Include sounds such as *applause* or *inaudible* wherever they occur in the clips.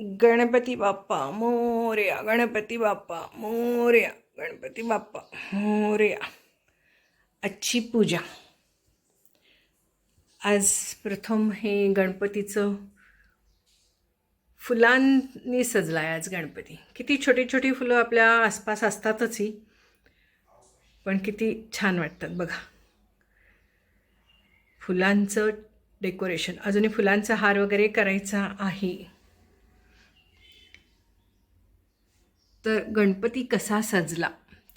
गणपती बाप्पा मोर्या. गणपती बाप्पा मोर्या. गणपती बाप्पा मोर्या. आजची पूजा. आज प्रथम हे गणपतीचं फुलांनी सजला आहे आज गणपती. किती छोटी छोटी फुलं आपल्या आसपास असतातच ही पण किती छान वाटतात बघा. फुलांचं डेकोरेशन. अजूनही फुलांचा हार वगैरे करायचा आहे. तर गणपती कसा सजला?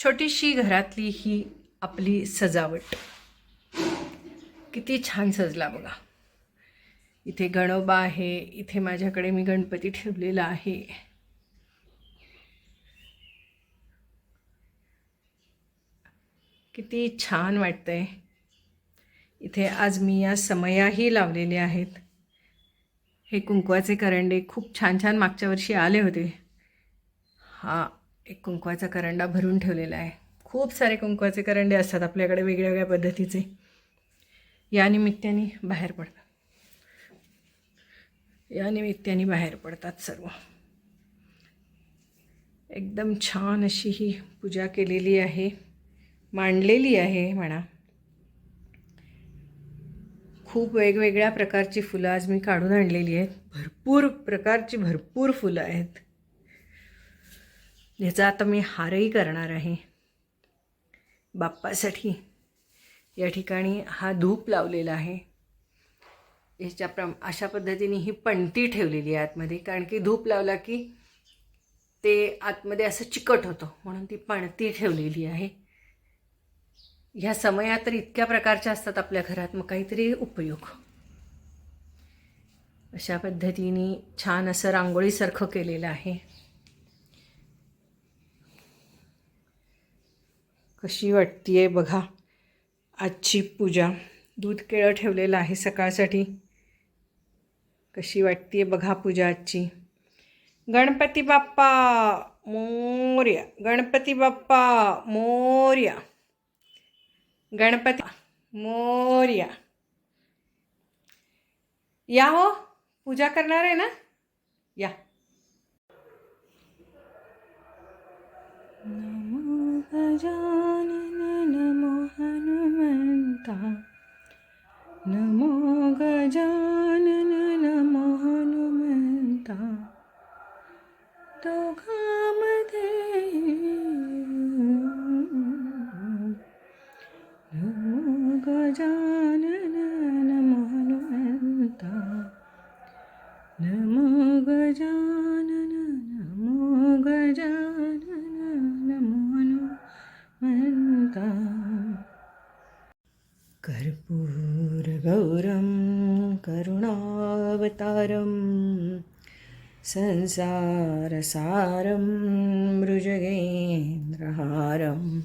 छोटीशी घरातली ही आपली सजावट. किती छान सजला बघा. इथे गणोबा आहे इथे माझ्याकडे मी गणपती ठेवलेला आहे. किती छान वाटतंय. इथे आज मी या समयाही लावलेले आहेत. हे कुंकवाचे करंडे खूप छान छान मागच्या वर्षी आले होते. हा एक कुंकवाचा करंडा भरून ठेवलेला आहे. खूप सारे कुंकवाचे करंडे असतात आपल्याकडे वेगळ्या वेगळ्या पद्धतीचे. या निमित्ताने बाहेर पडतात. या निमित्ताने बाहेर पडतात सर्व. एकदम छान अशी ही पूजा केलेली आहे. मांडलेली आहे म्हणा. खूप वेगवेगळ्या प्रकारची फुलं आज मी काढून आणलेली आहेत. भरपूर प्रकारची भरपूर फुलं आहेत. ह्याचा आता मी हारही करणार आहे. बाप्पासाठी या ठिकाणी हा धूप लावलेला आहे. याच्या प्रम अशा पद्धतीने ही पणती ठेवलेली आहे आतमध्ये कारण की धूप लावला की ते आतमध्ये असं चिकट होतं म्हणून ती पणती ठेवलेली आहे. ह्या समया तर इतक्या प्रकारच्या असतात आपल्या घरात मग काहीतरी उपयोग. अशा पद्धतीने छान असं रांगोळीसारखं केलेलं आहे. कशी वाटतीये बघा. आजची पूजा. दूध केळं ठेवलेलं आहे सकाळसाठी. कशी वाटतीये बघा पूजा आजची. गणपती बाप्पा मोर्या. गणपती बाप्पा मोर्या. गणपती मोर्या. या हो. पूजा करणार आहे ना? या नमो गजानन नमो हनुमंता। नमो गजानन नमो हनुमंता। दोघांमध्ये नमो गजानन नमो हनुमंता। नमो गजानन नमो गजानन नमो हनुमंता कर्पूरगौरं करुणावतारं संसारसारं मृजगेन्द्रहारं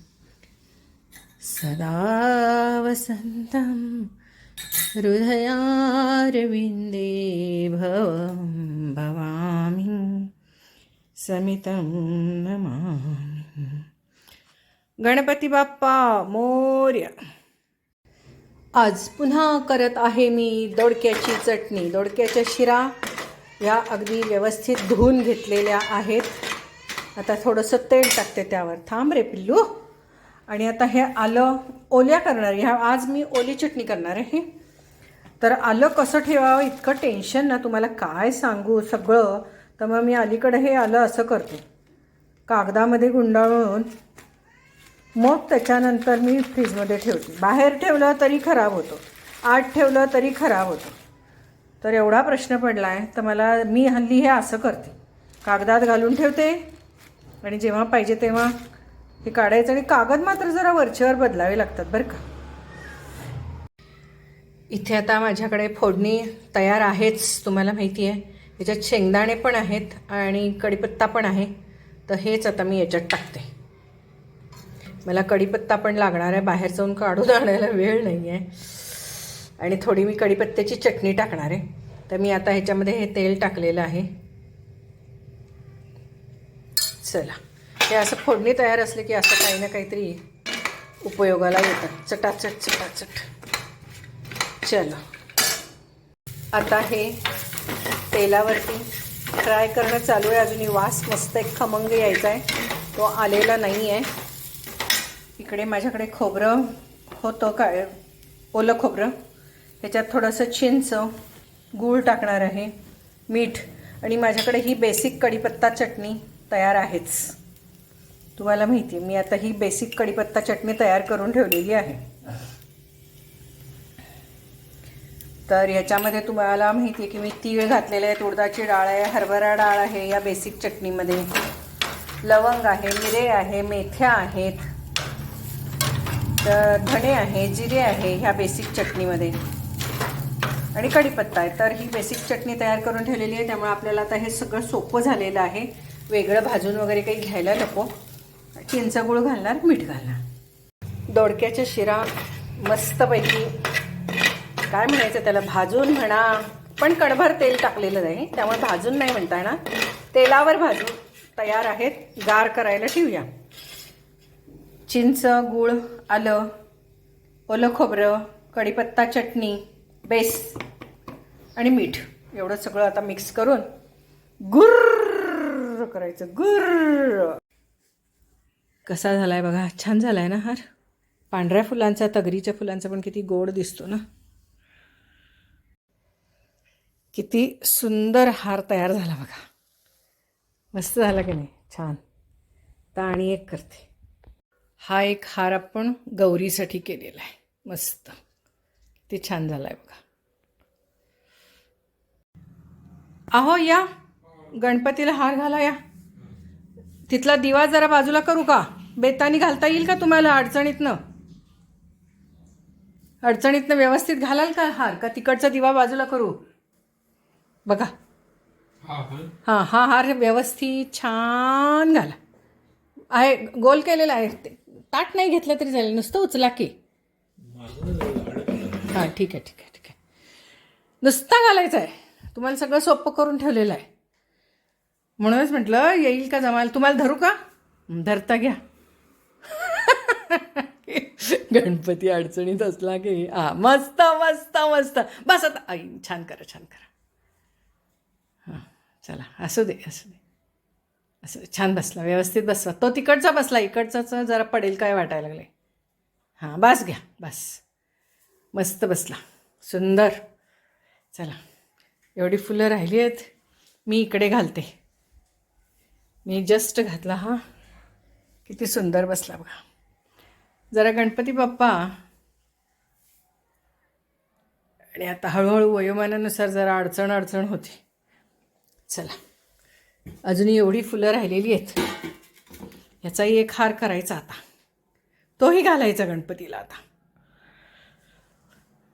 सदा वसन्तं हृदयारविन्दे भवं भवामि समितं नमामि। गणपती बाप्पा मोर्या. आज पुन्हा करत आहे मी दोडक्याची चटणी दोडक्याच्या शिरा. या अगदी व्यवस्थित धुवून घेतलेल्या आहेत. आता थोडंसं तेल टाकते त्यावर. थांब रे पिल्लू. आणि आता हे आलं ओल्या करणार. आहे. ह्या आज मी ओली चटणी करणार आहे. तर आलं कसं ठेवावं इतकं टेन्शन ना. तुम्हाला काय सांगू सगळं. तर मग मी अलीकडे हे आलं असं करते. कागदामध्ये गुंडाळून मग त्याच्यानंतर मी फ्रीजमध्ये ठेवते. बाहेर ठेवलं तरी खराब होतो. आत ठेवलं तरी खराब होतं. तर एवढा प्रश्न पडला आहे तर मला मी हल्ली हे असं करते. कागदात घालून ठेवते आणि जेव्हा पाहिजे तेव्हा हे काढायचं आणि कागद मात्र जरा वरच्यावर बदलावे लागतात बरं का. इथे आता माझ्याकडे फोडणी तयार आहेच तुम्हाला माहिती आहे याच्यात शेंगदाणे पण आहेत आणि कढीपत्ता पण आहे. तर हेच आता मी याच्यात टाकते. मला कढीपत्ता पण लागणार आहे बाहेर जाऊन काढून आणायला वेळ नाही आहे आणि थोडी मी कढीपत्त्याची चटणी टाकणार आहे. तर मी आता ह्याच्यामध्ये हे तेल टाकलेलं आहे. चला. हे असं फोडणी तयार असले की असं काही ना काहीतरी उपयोगाला येतात चटाचट चटाचट. चलो. आता हे तेलावरती फ्राय करणं चालू आहे. अजूनही वास मस्त एक खमंग यायचा आहे तो आलेला नाही आहे इकडे माझ्याकडे खोबरं होतं काय ओलं खोबरं. ह्याच्यात थोडंसं चिंच गूळ टाकणार आहे मीठ आणि माझ्याकडे ही बेसिक कढीपत्ता चटणी तयार आहेच. तुम्हाला माहिती आहे, मी आता ही बेसिक कढीपत्ता चटणी तयार करून ठेवलेली आहे. तर याच्यामध्ये तुम्हाला माहिती आहे की मी तीळ घातलेले आहे उडदाची डाळ आहे हरभरा डाळ आहे या बेसिक चटणीमध्ये. लवंग आहे मिरे आहे मेथ्या आहेत. तर धणे आहे जिरे आहे ह्या बेसिक चटणीमध्ये. आणि कढीपत्ता आहे. तर ही बेसिक चटणी तयार करून ठेवलेली आहे. त्यामुळे आपल्याला आता हे सगळं सोपं झालेलं आहे. वेगळं भाजून वगैरे काही घ्यायला नको. चिंच गुळ घालणार मीठ घालणार. दोडक्याच्या शिरा मस्तपैकी काय म्हणायचं त्याला? भाजून म्हणा. पण कणभर तेल टाकलेलं आहे त्यामुळे भाजून नाही म्हणता येणार. तेलावर भाजून तयार आहेत. गार करायला ठेवूया. चिंच गूळ आलं ओलं खोबरं कढीपत्ता चटणी बेस आणि मीठ. एवढं सगळं आता मिक्स करून गुर्र करायचं गुर्र. कसा झालाय बघा छान झालाय ना हार? पांढऱ्या फुलांचा तगरीच्या फुलांचा पण किती गोड दिसतो ना? किती सुंदर हार तयार झाला बघा. मस्त झाला की नाही? छान. तर आणि एक करते. हा एक हार आपण गौरीसाठी केलेला आहे. मस्त. ते छान झाला आहे बघा. अहो या. गणपतीला हार घाला या. तिथला दिवा जरा बाजूला करू का? बेतानी घालता येईल का तुम्हाला अडचणीतनं? अडचणीतनं व्यवस्थित घालाल का हार? का तिकडचा दिवा बाजूला करू? बघा. हां हा हार व्यवस्थित छान घाला. आहे गोल केलेला आहे ते. ताट नाही घेतलं तरी चालेल. नुसतं उचला की. हां ठीक आहे ठीक आहे ठीक आहे. नुसता घालायचा आहे तुम्हाला सगळं सोपं करून ठेवलेलं आहे. म्हणूनच म्हटलं येईल का जमायला तुम्हाला धरू का? धरता घ्या. *laughs* गणपती अडचणीत असला की हा मस्त मस्त मस्त. बस आता आई छान करा छान करा. हां चला असू दे असू दे. असं छान बसला व्यवस्थित बसला. तो तिकडचा बसला इकडचाच जरा पडेल काय वाटायला लागले हां बस घ्या बस. मस्त बसला. सुंदर. चला एवढी फुलं राहिली आहेत मी इकडे घालते. मी जस्ट घातला हा. किती सुंदर बसला बघा. जरा गणपती बाप्पा. आणि आता हळूहळू वयोमानानुसार जरा अडचण अडचण होती. चला. अजूनही एवढी फुलं राहिलेली आहेत. याचाही एक हार करायचा आता. तोही घालायचा गणपतीला आता.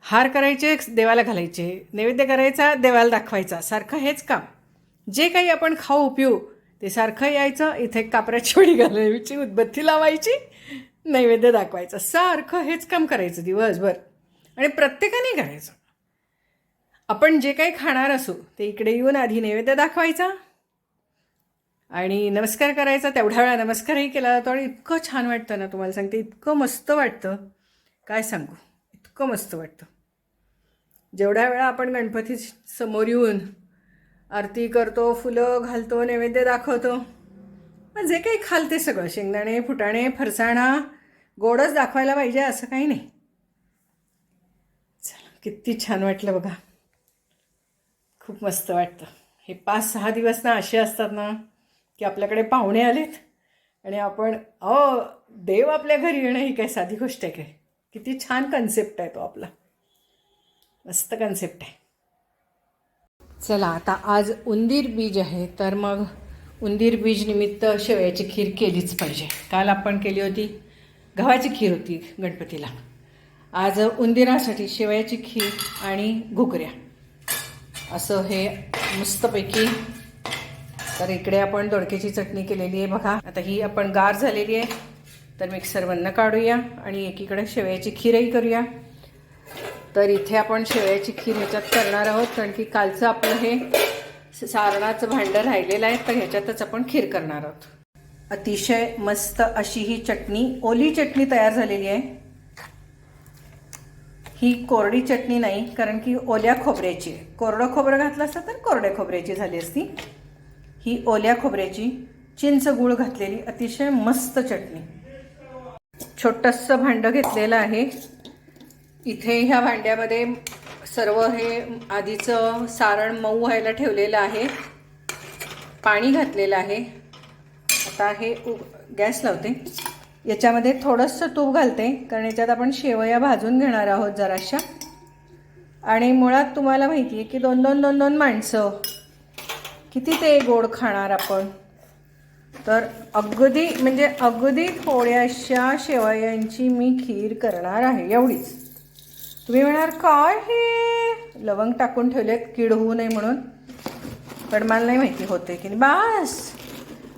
हार करायचे देवाला घालायचे नैवेद्य करायचा देवाला दाखवायचा. सारखं हेच काम. जे काही आपण खाऊ पिऊ ते सारखं यायचं. इथे कापराची वडी घालायची उदबत्ती लावायची नैवेद्य दाखवायचं. सारखं हेच काम करायचं दिवसभर. आणि प्रत्येकाने करायचं. आपण जे काही खाणार असू ते इकडे येऊन आधी नैवेद्य दाखवायचा. आणि नमस्कार करायचा तेवढ्या वेळा नमस्कारही केला जातो आणि इतकं छान वाटतं ना तुम्हाला सांगते इतकं मस्त वाटतं. काय सांगू इतकं मस्त वाटतं. जेवढ्या वेळा आपण गणपती समोर येऊन आरती करतो फुलं घालतो नैवेद्य दाखवतो पण जे काही खाल ते सगळं शेंगदाणे फुटाणे फरसाणा गोडच दाखवायला पाहिजे असं काही नाही. चला किती छान वाटलं बघा. खूप मस्त वाटतं. हे पाच सहा दिवस ना असे असतात ना की आपल्याकडे पाहुणे आलेत आणि आपण अ देव आपल्या घरी येणं ही काय साधी गोष्ट आहे काय? किती छान कन्सेप्ट आहे तो आपला. मस्त कन्सेप्ट आहे. चला आता आज उंदीर बीज आहे तर मग उंदीर बीज निमित्त शेवयाची खीर केलीच पाहिजे. काल आपण केली होती गव्हाची खीर होती गणपतीला. आज उंदिरासाठी शेवयाची खीर आणि घुगऱ्या. असं हे मस्तपैकी तर इकडे आपण दोडक्याची चटणी केलेली आहे बघा. आता ही आपण गार झालेली आहे. तर मिक्सरमधनं काढूया आणि एकीकडे शेवयाची खीरही करूया. तर इथे आपण शेवयाची खीर ह्याच्यात करणार आहोत कारण की कालचं आपलं हे सारणाचं भांडं राहिलेलं आहे तर ह्याच्यातच आपण खीर करणार आहोत. अतिशय मस्त अशी ही चटणी ओली चटणी तयार झालेली आहे. ही कोरडी चटणी नाही कारण की ओल्या खोबऱ्याची आहे. कोरडं खोबरं घातलं असतं तर कोरड्या खोबऱ्याची झाली असती. ही ओल्या खोबऱ्याची चिंच गूळ घातलेली अतिशय मस्त चटणी. छोटंसं भांडं घेतलेलं आहे. इथे ह्या भांड्यामध्ये सर्व हे आधीचं सारण मऊ व्हायला ठेवलेलं आहे. पाणी घातलेलं आहे. आता हे उ गॅस लावते. याच्यामध्ये थोडंसं तूप घालते कारण याच्यात आपण शेवया भाजून घेणार आहोत जराशा. आणि मुळात तुम्हाला माहिती आहे की दोन दोन दोन दोन माणसं किती ते गोड खाणार आपण? तर अगदी म्हणजे अगदी थोड्याशा शेवयांची मी खीर करणार आहे एवढीच. तुम्ही म्हणाल काय हे? लवंग टाकून ठेवलेत कीड होऊ नये म्हणून. पण मला नाही माहिती होते की बास!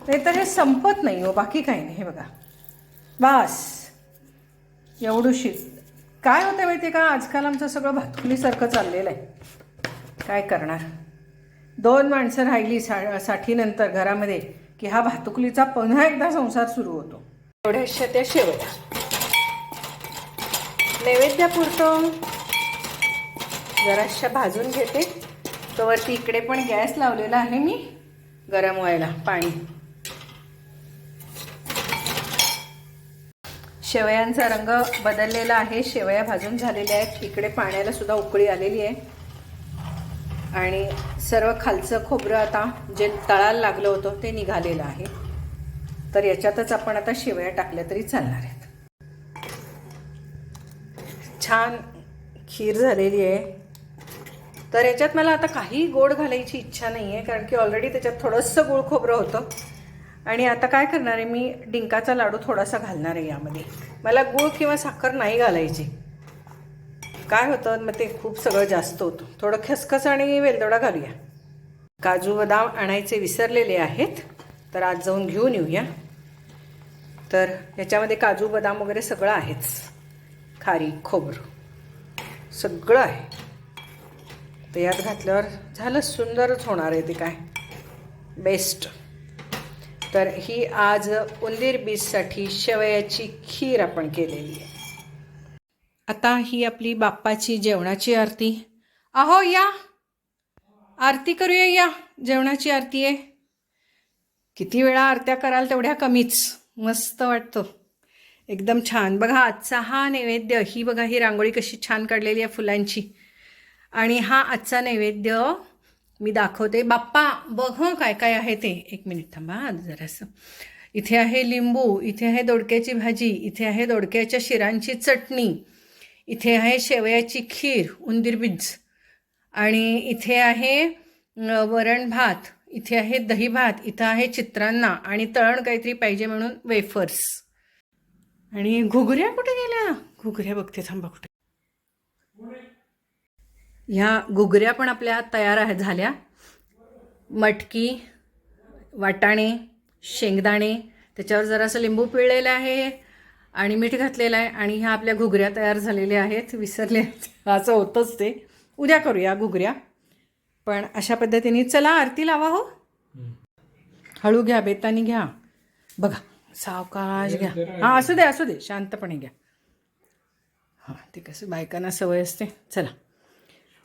नाही तर हे संपत नाही हो बाकी काही नाही हे बघा. बास! एवढूशी काय होतं माहिती आहे का? आजकाल आमचं सगळं भातुकलीसारखं चाललेलं आहे. काय करणार? दोन माणसं राहिली सा साठीनंतर घरामध्ये की हा भातुकलीचा पुन्हा एकदा संसार सुरू होतो. एवढ्याशा त्या शेवया. नैवेद्यापुरतं जराशा भाजून घेते. तर वरती इकडे पण गॅस लावलेला आहे मी. गरम व्हायला पाणी. शेवयांचा रंग बदललेला आहे. शेवया भाजून झालेल्या आहेत. इकडे पाण्याला सुद्धा उकळी आलेली आहे. आणि सर्व खालचं खोबरं आता जे तळाला लागलं होतं ते निघालेलं आहे. तर याच्यातच आपण आता शेवया टाकल्या तरी चालणार आहेत. छान खीर झालेली आहे. तर याच्यात मला आता काही गोड घालायची इच्छा नाही आहे कारण की ऑलरेडी त्याच्यात थोडंसं गुळ खोबरं होतं. आणि आता काय करणार आहे मी डिंकाचा लाडू थोडासा घालणार आहे यामध्ये. मला गूळ किंवा साखर नाही घालायची. काय होतं? मग ते खूप सगळं जास्त होतं. थोडं खसखस आणि वेलदोडा घालूया. काजू बदाम आणायचे विसरलेले आहेत. तर आज जाऊन घेऊन येऊया. तर याच्यामध्ये काजू बदाम वगैरे सगळं आहेच. खारी खोबरं सगळं आहे. तर यात घातल्यावर झालं सुंदरच होणार आहे ते काय? बेस्ट. तर ही आज उंदीर बीजसाठी शेवयाची खीर आपण केलेली आहे. आता ही आपली बाप्पाची जेवणाची आरती. अहो या. आरती करूया या. जेवणाची आरती आहे. किती वेळा आरत्या कराल तेवढ्या कमीच. मस्त वाटतं. एकदम छान. बघा आजचा हा नैवेद्य ही बघा ही रांगोळी कशी छान काढलेली आहे फुलांची. आणि हा आजचा नैवेद्य मी दाखवते. बाप्पा बघ काय काय आहे ते. एक मिनिट थांबा जरासं. इथे आहे लिंबू इथे आहे दोडक्याची भाजी इथे आहे दोडक्याच्या शिरांची चटणी. इथे आहे शेवयाची खीर उंदीर बीज आणि इथे आहे वरण भात इथे आहे दही भात इथं आहे चित्रांना आणि तळण काहीतरी पाहिजे म्हणून वेफर्स. आणि घुगऱ्या कुठे गेल्या? घुगऱ्या बघते थांबा कुठे? ह्या घुगऱ्या पण आपल्या तयार आहे झाल्या. मटकी वाटाणे शेंगदाणे त्याच्यावर जरासं लिंबू पिळलेलं आहे. आणि मीठ घातलेलं आहे आणि ह्या आपल्या घुगऱ्या तयार झालेल्या आहेत विसरले असं होतंच ते. उद्या करूया घुगऱ्या. पण अशा पद्धतीने चला आरती लावा हो. हळू घ्या बेतानी घ्या. बघा सावकाश घ्या. हां असू दे असू दे शांतपणे घ्या. हां ते कसं बायकांना सवय असते. चला.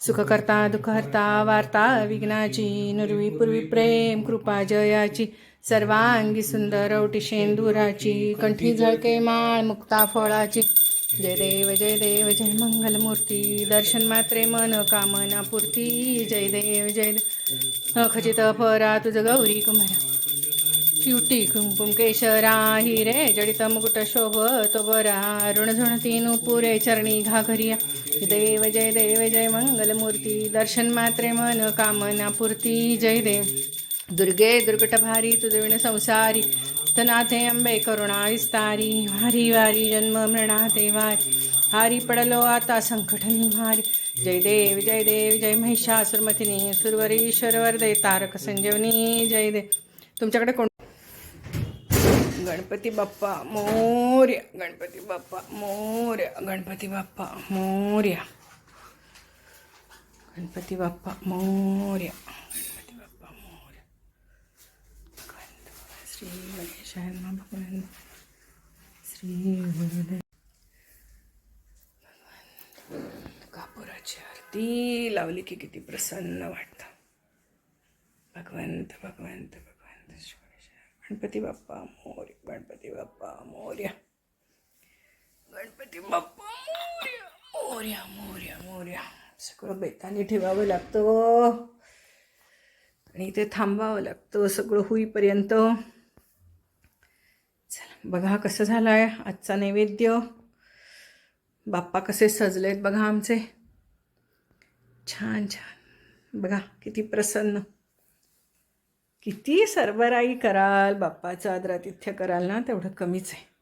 सुखकर्ता दुखहर्ता वार्ता विघ्नाची नुर्वी पूर्वी प्रेम कृपा जयाची. सर्वांगी सुंदर औटी शेंदुराची कंठी झळके माळ मुक्ता फळाची. जय देव जय देव जय मंगलमूर्ती. दर्शन मात्रे मन कामना पूर्ती. जय देव जय देव. खचित फरा तुझ गौरी कुमारा युटी कुंकुम केशरा हिरे जडित मुकुट शोभ तो बरा ऋण झुणती पुरे चरणी घाघरिया देव जय देव जय मंगलमूर्ती. दर्शन मात्रे मन कामना पूर्ती. जय देव. दुर्गे दुर्गट भारी संसारी तनाथे अंबे करुणा विस्तारी वारी वारी जन्म मृणा वारी हारी पडलो आता संकट निवारी जय देव जय देव जय महिषासुरमथिनी सुरवरीश्वर दे तारक संजीवनी जय देव. तुमच्याकडे कोण? गणपती बाप्पा मोर्या गणपती बाप्पा मोर्या गणपती बाप्पा मोर्या. गणपती बाप्पा मोर्या गणपती बाप्पा मोर्या भगवंत श्री गणेशाय नमः भगवान. श्री गुरुदेव भगवान कापुराची आरती लावली की किती प्रसन्न वाटतं. भगवंत भगवंत भगवंत गणपती बाप्पा मोर गणपती बाप्पा मोर्या. गणपती बाप्पा मोर्या. मोर्या मोर्या मोर्या. सगळं बेताने ठेवावं लागतं. आणि इथे थांबावं लागतं. सगळं होईपर्यंत बघा कसं झालं आहे आजचा नैवेद्य. बाप्पा कसे सजलेत बघा आमचे. छान छान. बघा किती प्रसन्न. किती सरबराई कराल. बाप्पाचं आदरातिथ्य कराल ना तेवढं कमीच आहे.